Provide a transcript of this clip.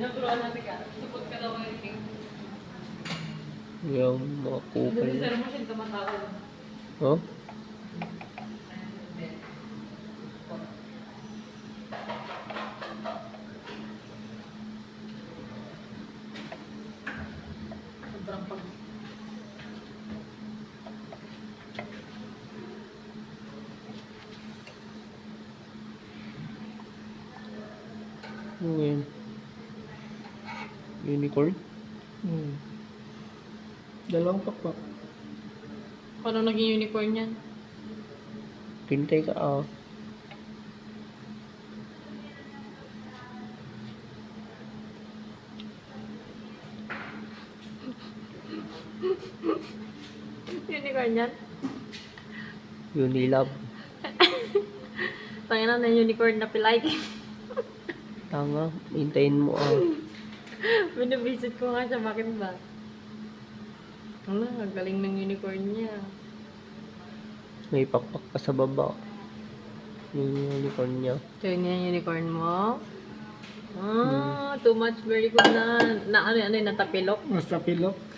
Tinuturuan natin ka. Support ka daw ngayon. Yung mga kupal. Doon sa mo siya tumatawag. Oh? Sobrang pag... Unicorn? Hmm. Dalawang pakpak. Paano naging unicorn yan? Pintay ka ah. Unicorn yan? Unilab. Tangina na unicorn na pilay. Tanga, hintayin mo ah. Binivisit ko nga siya, bakit ba? Ano, ang galing ng unicorn niya. May pakpak pa sa baba. Yung unicorn niya. So, yun yung unicorn mo? Ah, too much, very good na, na ano, ano, natapilok. Basta pilok.